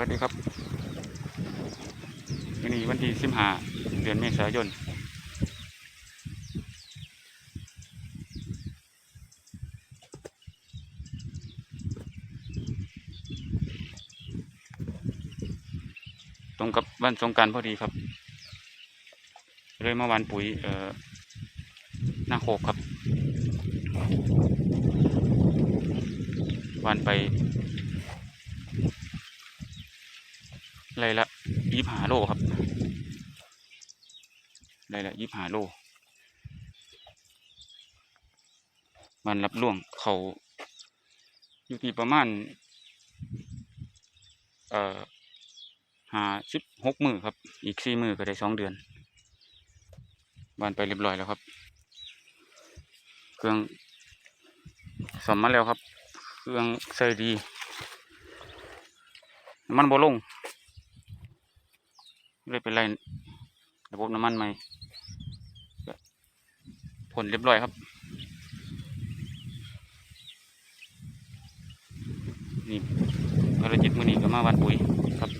วัสดีครับวันนี้วันที่สิบห้าเดือนเมษายนตรงกับวันสงการพอดีครับ เลยเมาหวานปุ๋ย เอ่อหน้าโคกครับวานไป ไรละยี่หาโลครับไรละยี่หาโลวันรับล่วงเขาอยู่ที่ประมาณ เอ่อหาสิบหกมือครับ อีกสี่มือก็ได้สองเดือนบานไปเรียบร้อยแล้วครับ เครื่องสมมาแล้วครับ เครื่องใส่ดี มันโบลง เลยเป็นไรระบบน้ำมันใหม่ผลเรียบร้อยครับ นี่ภารกิจมือนี้ก็มาวันปุ๋ยครับ